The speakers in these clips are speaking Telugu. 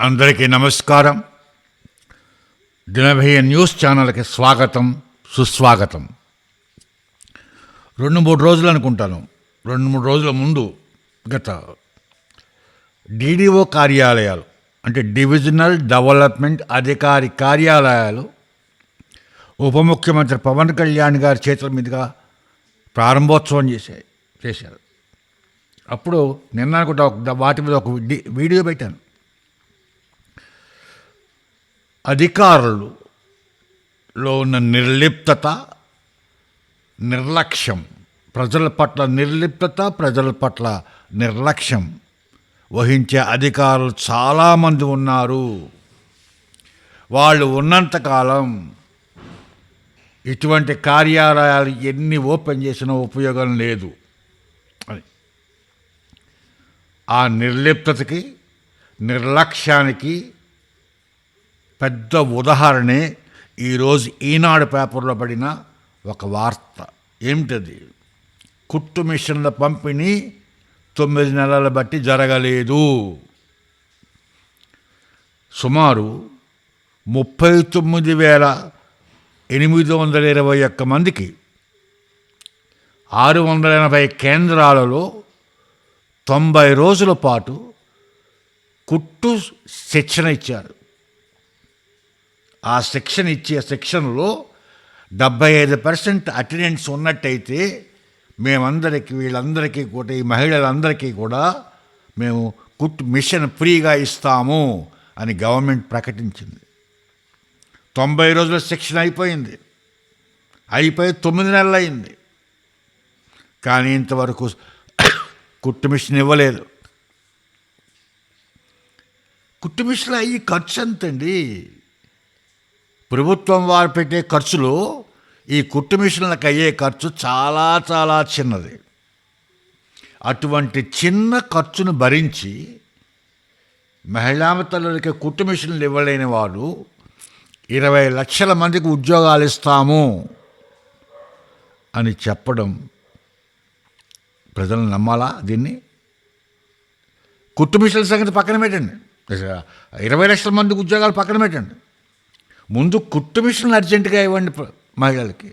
అందరికీ నమస్కారం. దినభయ న్యూస్ ఛానల్కి స్వాగతం సుస్వాగతం. రెండు మూడు రోజులు అనుకుంటాను రెండు మూడు రోజుల ముందు గత డీడీఓ కార్యాలయాలు అంటే డివిజనల్ డెవలప్మెంట్ అధికారి కార్యాలయాలు ఉప ముఖ్యమంత్రి పవన్ కళ్యాణ్ గారి చేతుల మీదుగా ప్రారంభోత్సవం చేశాయి చేశారు. అప్పుడు నిన్న అనుకుంటా ఒక వాటి మీద ఒక వీడియో పెట్టాను. అధికారులలో ఉన్న నిర్లిప్తత నిర్లక్ష్యం. ప్రజల పట్ల నిర్లిప్తత ప్రజల పట్ల నిర్లక్ష్యం వహించే అధికారులు చాలామంది ఉన్నారు. వాళ్ళు ఉన్నంతకాలం ఇటువంటి కార్యాలయాలు ఎన్ని ఓపెన్ చేసినా ఉపయోగం లేదు. అని ఆ నిర్లిప్తతకి నిర్లక్ష్యానికి పెద్ద ఉదాహరణే ఈరోజు ఈనాడు పేపర్లో పడిన ఒక వార్త. ఏమిటది? కుట్టు మిషన్ల పంపిణీ తొమ్మిది నెలల బట్టి జరగలేదు. సుమారు ముప్పై తొమ్మిది వేల ఎనిమిది వందల ఇరవై ఒక్క మందికి ఆరు వందల ఎనభై కేంద్రాలలో తొంభై రోజుల పాటు కుట్టు శిక్షణ ఇచ్చారు. ఆ శిక్షణ ఇచ్చే శిక్షణలో డెబ్బై ఐదు పర్సెంట్ అటెండెన్స్ ఉన్నట్టయితే మేమందరికీ వీళ్ళందరికీ కూడా ఈ మహిళలందరికీ కూడా మేము కుట్ మిషన్ ఫ్రీగా ఇస్తాము అని గవర్నమెంట్ ప్రకటించింది. తొంభై రోజుల శిక్షణ అయిపోయింది. అయిపోయి తొమ్మిది నెలలు అయింది. కానీ ఇంతవరకు కుట్టు మిషన్ ఇవ్వలేదు. కుట్టు మిషన్ అయ్యి ఖర్చు ఎంతండి? ప్రభుత్వం వారు పెట్టే ఖర్చులో ఈ కుట్టు మిషన్లకు అయ్యే ఖర్చు చాలా చాలా చిన్నది. అటువంటి చిన్న ఖర్చును భరించి మహిళా తల్లులకి కుట్టు మిషన్లు ఇవ్వలేని వారు ఇరవై లక్షల మందికి ఉద్యోగాలు ఇస్తాము అని చెప్పడం ప్రజలు నమ్మాలా దీన్ని? కుట్టు మిషన్ల సంగతి పక్కన పెట్టండి. ఇరవై లక్షల మందికి ఉద్యోగాలు పక్కన పెట్టండి. ముందు కుట్టు మిషన్లు అర్జెంటుగా ఇవ్వండి మహిళలకి.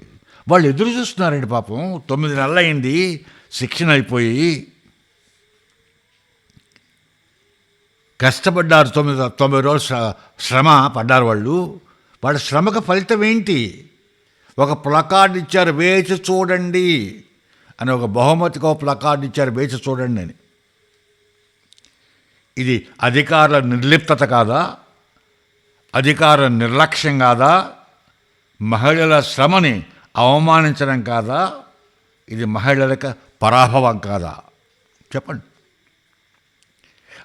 వాళ్ళు ఎదురు చూస్తున్నారండి పాపం. తొమ్మిది నెలలు అయింది శిక్షణ అయిపోయి. కష్టపడ్డారు తొమ్మిది తొంభై రోజులు శ్ర- శ్రమ పడ్డారు వాళ్ళు. వాళ్ళ శ్రమకు ఫలితం ఏంటి? ఒక ప్లకార్డ్ ఇచ్చారు వేచి చూడండి అని ఒక బహుమతికి ఒక ప్లకార్డ్ ఇచ్చారు వేచి చూడండి అని. ఇది అధికారుల నిర్లిప్తత కాదా? అధికార నిర్లక్ష్యం కాదా? మహిళల శ్రమని అవమానించడం కాదా? ఇది మహిళలకు పరాభవం కాదా? చెప్పండి.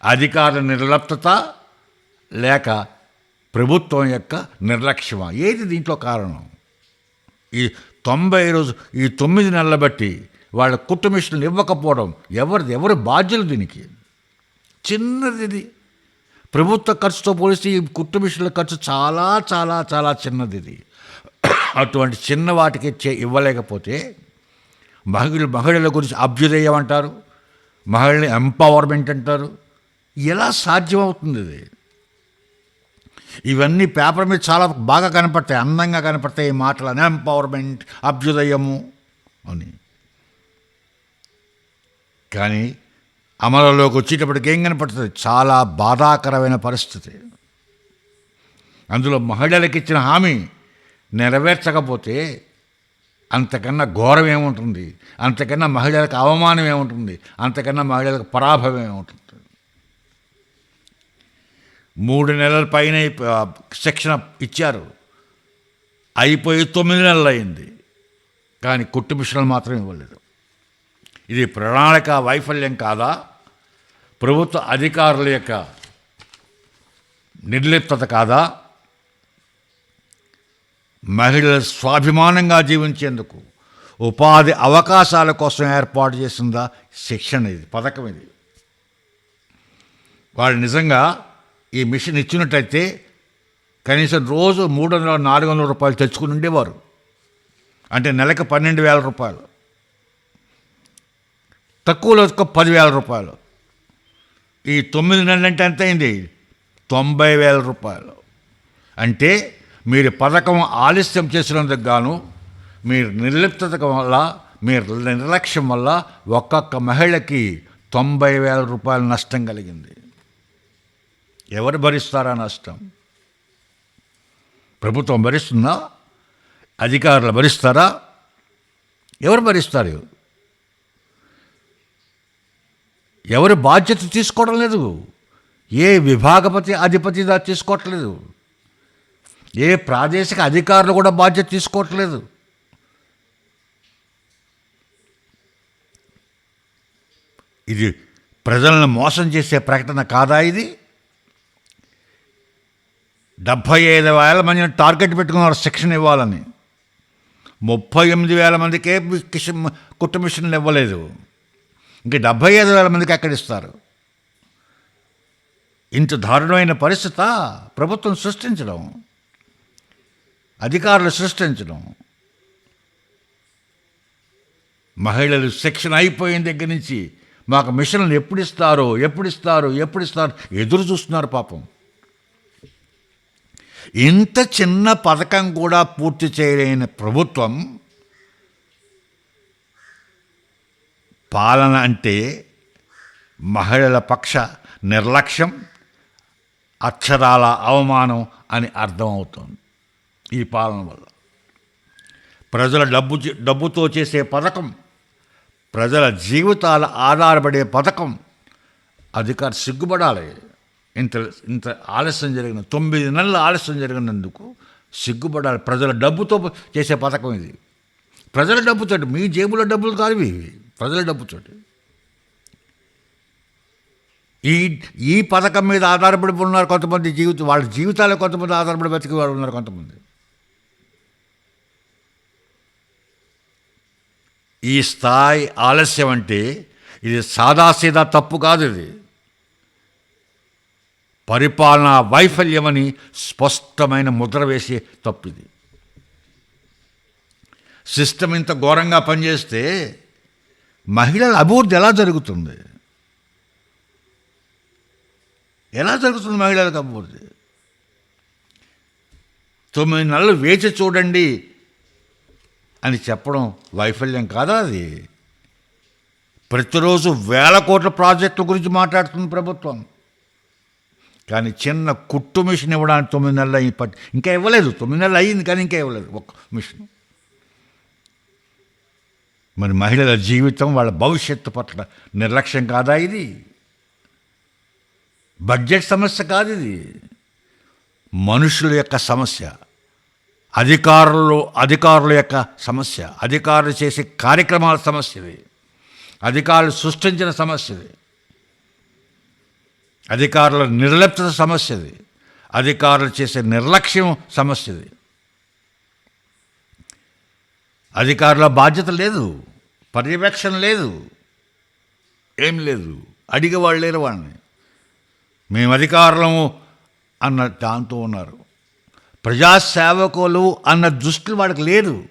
అధికార నిర్లిప్తత లేక ప్రభుత్వం యొక్క నిర్లక్ష్యమా? ఏది దీంట్లో కారణం? ఈ తొంభై రోజు ఈ తొమ్మిది నెలల బట్టి వాళ్ళ కుట్టు ఇవ్వకపోవడం ఎవరిది? ఎవరి బాధ్యులు దీనికి? చిన్నది ఇది. ప్రభుత్వ ఖర్చుతో పోలిస్తే ఈ కుట్టు మిషన్ల ఖర్చు చాలా చాలా చాలా చిన్నది ఇది. అటువంటి చిన్న వాటికి చే ఇవ్వలేకపోతే మహిళలు మహిళల గురించి అభ్యుదయం అంటారు మహిళని ఎంపవర్మెంట్ అంటారు. ఎలా సాధ్యమవుతుంది ఇది? ఇవన్నీ పేపర్ మీద చాలా బాగా కనపడతాయి అందంగా కనపడతాయి ఈ మాటలు ఎంపవర్మెంట్ అభ్యుదయము అని. కానీ అమలులోకి వచ్చేటప్పటికి ఏం కనపడుతుంది? చాలా బాధాకరమైన పరిస్థితి. అందులో మహిళలకు ఇచ్చిన హామీ నెరవేర్చకపోతే అంతకన్నా ఘోరం ఏముంటుంది? అంతకన్నా మహిళలకు అవమానం ఏముంటుంది? అంతకన్నా మహిళలకు పరాభవం ఏముంటుంది? మూడు నెలల పైన శిక్షణ ఇచ్చారు. అయిపోయి తొమ్మిది నెలలు అయింది. కానీ కుట్టు మిషన్లు మాత్రం ఇవ్వలేదు. ఇది ప్రణాళిక వైఫల్యం కాదా? ప్రభుత్వ అధికారుల యొక్క నిర్లిప్తత కాదా? మహిళలు స్వాభిమానంగా జీవించేందుకు ఉపాధి అవకాశాల కోసం ఏర్పాటు చేసిందా శిక్షణ ఇది పథకం ఇది. వాళ్ళు నిజంగా ఈ మిషన్ ఇచ్చినట్టయితే కనీసం రోజు మూడు వందల నాలుగు వందల రూపాయలు తెచ్చుకుని ఉండేవారు. అంటే నెలకు పన్నెండు వేల రూపాయలు. తక్కువలో ఒక పదివేల రూపాయలు. ఈ తొమ్మిది నెలలు అంటే ఎంత అయింది తొంభై వేల రూపాయలు. అంటే మీరు పథకం ఆలస్యం చేసినందుకు గాను మీరు నిర్లిప్తత వల్ల మీరు నిర్లక్ష్యం వల్ల ఒక్కొక్క మహిళకి తొంభై వేల రూపాయల నష్టం కలిగింది. ఎవరు భరిస్తారా నష్టం? ప్రభుత్వం భరిస్తుందా? అధికారులు భరిస్తారా? ఎవరు భరిస్తారు? ఎవరు బాధ్యత తీసుకోవడం లేదు. ఏ విభాగపతి అధిపతి దా తీసుకోవట్లేదు ఏ ప్రాదేశిక అధికారులు కూడా బాధ్యత తీసుకోవట్లేదు ఇది ప్రజలను మోసం చేసే ప్రకటన కాదా ఇది? డెబ్భై ఐదు వేల మందిని టార్గెట్ పెట్టుకున్నారు శిక్షణ ఇవ్వాలని. ముప్పై ఎనిమిది వేల మందికే కిషన్ కుట్టు మిషన్లు ఇవ్వలేదు. ఇంక డెబ్భై ఐదు వేల మందికి ఎక్కడ ఇస్తారు ఇంత దారుణమైన పరిస్థితి ప్రభుత్వం సృష్టించడం అధికారులు సృష్టించడం మహిళలు శిక్షణ అయిపోయిన దగ్గర నుంచి మాకు మిషన్లు ఎప్పుడు ఇస్తారో ఎప్పుడు ఇస్తారో ఎప్పుడు ఇస్తారో ఎదురు చూస్తున్నారు పాపం. ఇంత చిన్న పథకం కూడా పూర్తి చేయలేని ప్రభుత్వం పాలన అంటే మహిళల పక్ష నిర్లక్ష్యం అక్షరాల అవమానం అని అర్థమవుతుంది ఈ పాలన వల్ల. ప్రజల డబ్బు డబ్బుతో చేసే పథకం ప్రజల జీవితాల ఆధారపడే పథకం అధికారి సిగ్గుపడాలి. ఇంత ఇంత ఆలస్యం జరిగిన తొమ్మిది నెలల ఆలస్యం జరిగినందుకు సిగ్గుపడాలి. ప్రజల డబ్బుతో చేసే పథకం ఇది. ప్రజల డబ్బుతో మీ జేబులో డబ్బులు కాదు ఇవి. ప్రజల డబ్బుతోటి ఈ ఈ పథకం మీద ఆధారపడి ఉన్నారు కొంతమంది జీవితం వాళ్ళ జీవితాలు కొంతమంది ఆధారపడి బతికి వాళ్ళు ఉన్నారు కొంతమంది. ఈ స్థాయి ఆలస్యం అంటే ఇది సాదాసీదా తప్పు కాదు ఇది. పరిపాలనా వైఫల్యమని స్పష్టమైన ముద్ర వేసే తప్పు ఇది. సిస్టమ్ ఇంత ఘోరంగా పనిచేస్తే మహిళల అభివృద్ధి ఎలా జరుగుతుంది? ఎలా జరుగుతుంది మహిళలకు అభివృద్ధి? తొమ్మిది నెలలు వేచి చూడండి అని చెప్పడం వైఫల్యం కాదా అది? ప్రతిరోజు వేల కోట్ల ప్రాజెక్టుల గురించి మాట్లాడుతుంది ప్రభుత్వం. కానీ చిన్న కుట్టు మిషన్ ఇవ్వడానికి తొమ్మిది నెలలు అయ్యి ఇంకా ఇవ్వలేదు. తొమ్మిది నెలలు అయ్యింది కానీ ఇంకా ఇవ్వలేదు. ఒక్క మిషన్. మరి మహిళల జీవితం వాళ్ళ భవిష్యత్తు పట్ల నిర్లక్ష్యం కాదా ఇది? బడ్జెట్ సమస్య కాదు ఇది. మనుషుల యొక్క సమస్య అధికారులు అధికారుల యొక్క సమస్య అధికారులు చేసే కార్యక్రమాల సమస్యది అధికారులు సృష్టించిన సమస్యది అధికారుల నిర్లిప్త సమస్యది అధికారులు చేసే నిర్లక్ష్యం సమస్యది అధికారుల బాధ్యత లేదు పర్యవేక్షణ లేదు ఏం లేదు. అడిగేవాళ్ళు లేరు వాళ్ళని. మేము అధికారులము అన్న దాంతో ఉన్నారు. ప్రజాసేవకులు అన్న దృష్టి వాడికి లేదు.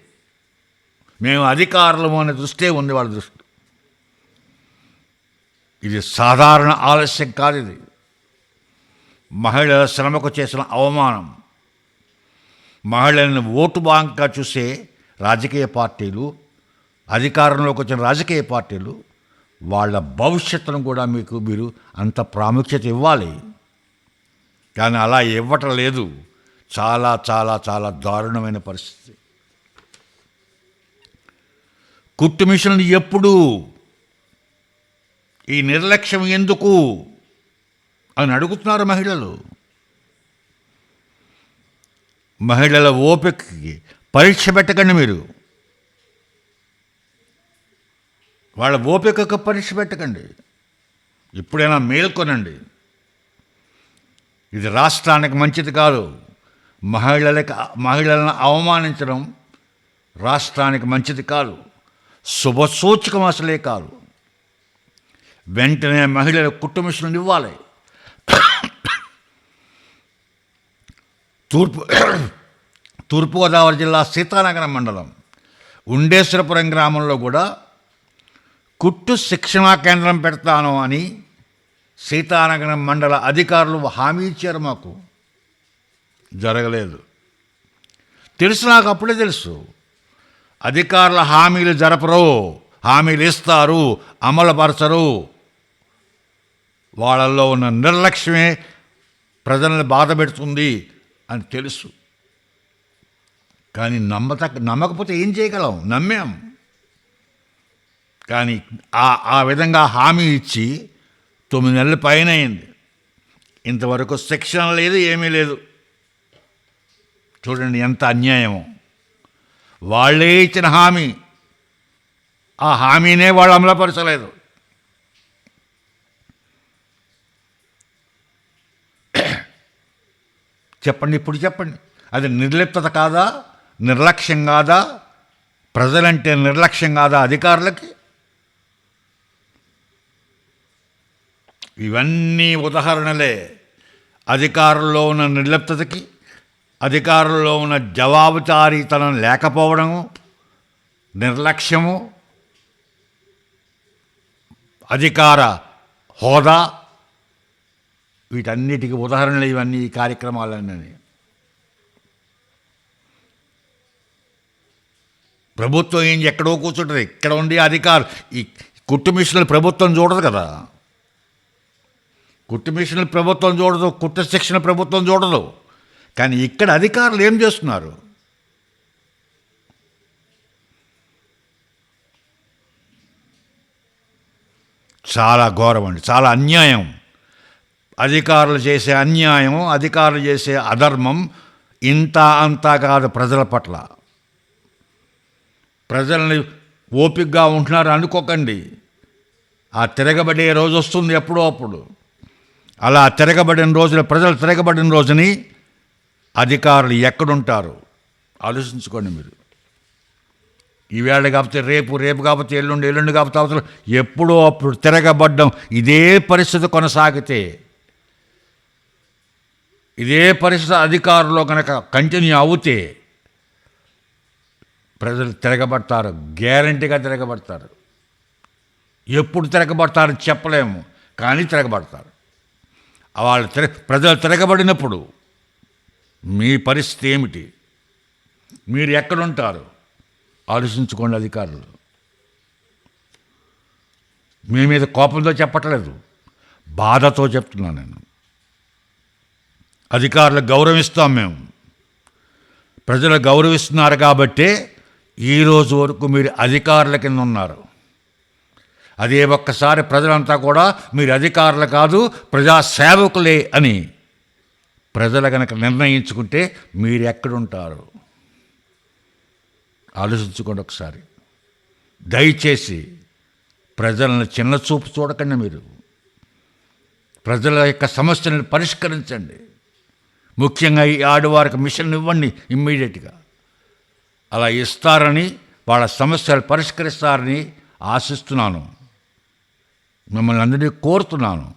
మేము అధికారులము అనే దృష్టే ఉంది వాళ్ళ దృష్టి. ఇది సాధారణ ఆలస్యం కాదు ఇది. మహిళల శ్రమకు చేసిన అవమానం. మహిళలను ఓటు బ్యాంక్గా చూసే రాజకీయ పార్టీలు అధికారంలోకి వచ్చిన రాజకీయ పార్టీలు వాళ్ళ భవిష్యత్తును కూడా మీకు మీరు అంత ప్రాముఖ్యత ఇవ్వాలి. కానీ అలా ఇవ్వటం లేదు. చాలా చాలా చాలా దారుణమైన పరిస్థితి. కుట్టు మిషన్లు ఎప్పుడు? ఈ నిర్లక్ష్యం ఎందుకు? అని అడుగుతున్నారు మహిళలు. మహిళల ఓపికకి పరీక్ష పెట్టకండి మీరు. వాళ్ళ ఓపికకు పరీక్ష పెట్టకండి. ఇప్పుడైనా మేల్కొనండి. ఇది రాష్ట్రానికి మంచిది కాదు. మహిళలకి మహిళలను అవమానించడం రాష్ట్రానికి మంచిది కాదు. శుభసూచకం అసలే కాదు. వెంటనే మహిళల కుటుంబం ఇవ్వాలి. తూర్పు తూర్పుగోదావరి జిల్లా సీతానగరం మండలం. ఉండేశ్వరపురం గ్రామంలో కూడా కుట్టు శిక్షణా కేంద్రం పెడతాను అని సీతానగరం మండల అధికారులు హామీ ఇచ్చారు మాకు. జరగలేదు. తెలుసు నాకు అప్పుడే తెలుసు. అధికారుల హామీలు జరపరు హామీలు ఇస్తారు అమలుపరచరు. వాళ్ళల్లో ఉన్న నిర్లక్ష్యమే ప్రజలను బాధ పెడుతుంది అని తెలుసు. కానీ నమ్మత నమ్మకపోతే ఏం చేయగలం? నమ్మాం. కానీ ఆ ఆ విధంగా హామీ ఇచ్చి తొమ్మిది నెలల పైన అయింది ఇంతవరకు శిక్షణ లేదు ఏమీ లేదు. చూడండి ఎంత అన్యాయమో. వాళ్ళే ఇచ్చిన హామీ. ఆ హామీనే వాళ్ళు అమలుపరచలేదు. చెప్పండి ఇప్పుడు చెప్పండి. అది నిర్లిప్తత కాదా? నిర్లక్ష్యం కాదా? ప్రజలంటే నిర్లక్ష్యం కాదా అధికారులకి? ఇవన్నీ ఉదాహరణలే. అధికారుల్లో ఉన్న నిర్లిప్తతకి అధికారుల్లో ఉన్న జవాబుదారీతనం లేకపోవడము నిర్లక్ష్యము అధికార హోదా వీటన్నిటికీ ఉదాహరణలు ఇవన్నీ ఈ కార్యక్రమాలన్నీ ప్రభుత్వం ఏం ఎక్కడో కూర్చుంటుంది. ఇక్కడ ఉండి అధికారు ఈ కుట్టు మిషన్లు ప్రభుత్వం చూడదు కదా. కుట్టు మిషన్లు ప్రభుత్వం చూడదు కుట్టు శిక్షణ ప్రభుత్వం చూడదు. కానీ ఇక్కడ అధికారులు ఏం చేస్తున్నారు? చాలా ఘోరం అండి. చాలా అన్యాయం. అధికారులు చేసే అన్యాయం అధికారులు చేసే అధర్మం ఇంత అంతా కాదు ప్రజల పట్ల. ప్రజల్ని ఓపికగా ఉంటున్నారు అనుకోకండి. ఆ తిరగబడే రోజు వస్తుంది ఎప్పుడో అప్పుడు. అలా తిరగబడిన రోజున ప్రజలు తిరగబడిన రోజుని అధికారులు ఎక్కడుంటారు? ఆలోచించుకోండి మీరు. ఈవేళ కాకపోతే రేపు రేపు కాకపోతే ఎల్లుండి ఎల్లుండి కాకపోతే అవతల ఎప్పుడో అప్పుడు తిరగబడ్డం ఇదే పరిస్థితి కొనసాగితే ఇదే పరిస్థితి అధికారులు కనుక కంటిన్యూ అవుతే ప్రజలు తిరగబడతారు. గ్యారంటీగా తిరగబడతారు. ఎప్పుడు తిరగబడతారు చెప్పలేము కానీ తిరగబడతారు. వాళ్ళు తిర ప్రజలు తిరగబడినప్పుడు మీ పరిస్థితి ఏమిటి? మీరు ఎక్కడుంటారు? ఆలోచించుకోండి అధికారులు. మీ మీద కోపంతో చెప్పట్లేదు. బాధతో చెప్తున్నాను నేను. అధికారులు గౌరవిస్తాం మేము. ప్రజలు గౌరవిస్తున్నారు కాబట్టే ఈ రోజు వరకు మీరు అధికారుల కింద ఉన్నారు. అదే ఒక్కసారి ప్రజలంతా కూడా మీరు అధికారులు కాదు ప్రజా సేవకులే అని ప్రజలు కనుక నిర్ణయించుకుంటే మీరు ఎక్కడుంటారు? ఆలోచించుకోండి ఒకసారి. దయచేసి ప్రజలను చిన్న చూపు చూడకండి మీరు. ప్రజల యొక్క సమస్యలను పరిష్కరించండి. ముఖ్యంగా ఈ ఆడవారికి మిషన్ ఇవ్వండి ఇమ్మీడియట్గా. అలా ఇస్తారని వాళ్ళ సమస్యలు పరిష్కరిస్తారని ఆశిస్తున్నాను. మిమ్మల్ని అందరినీ కోరుతున్నాను.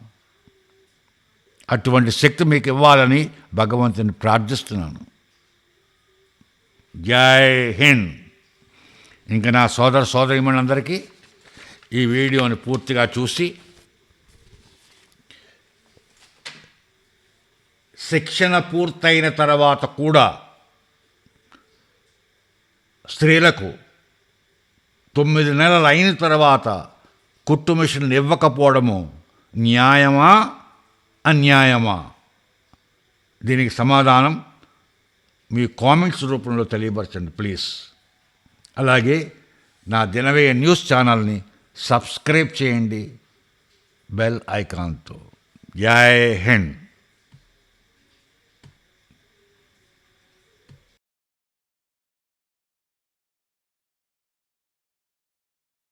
అటువంటి శక్తి మీకు ఇవ్వాలని భగవంతుని ప్రార్థిస్తున్నాను. జై హింద్. ఇంకా నా సోదర సోదరిమణులందరికీ ఈ వీడియోని పూర్తిగా చూసి శిక్షణ పూర్తయిన తర్వాత కూడా స్త్రీలకు తొమ్మిది నెలలు అయిన తర్వాత కుట్టు మిషన్లు ఇవ్వకపోవడము న్యాయమా అన్యాయమా? దీనికి సమాధానం మీ కామెంట్స్ రూపంలో తెలియపరచండి ప్లీజ్. అలాగే నా దినవేయ న్యూస్ ఛానల్ని సబ్స్క్రైబ్ చేయండి బెల్ ఐకాన్తో. జై హింద్.